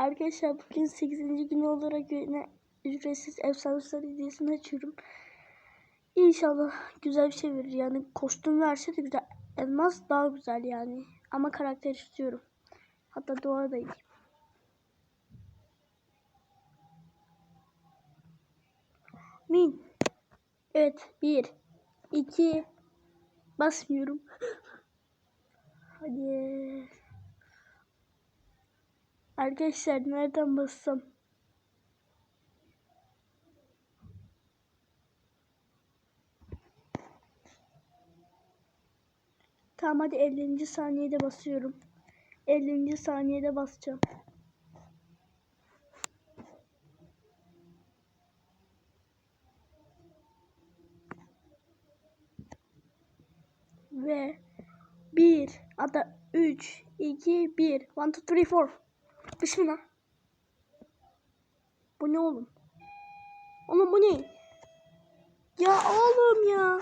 Arkadaşlar bugün 8. gün olarak yine ücretsiz efsaneler hediyesini açıyorum. İnşallah güzel bir şey verir. Yani kostüm verse de güzel. Elmas daha güzel yani. Ama karakter istiyorum. Hatta doğada değil. Min. Evet. Bir. iki. Basmıyorum. Hadi. Arkadaşlar nereden bassam? Tamam hadi 50. saniyede basıyorum. 50. saniyede basacağım. Ve 1 hatta 3 2 1 1 2 3 4 Bismillah. Bu ne oğlum? Oğlum bu ne? Ya oğlum ya.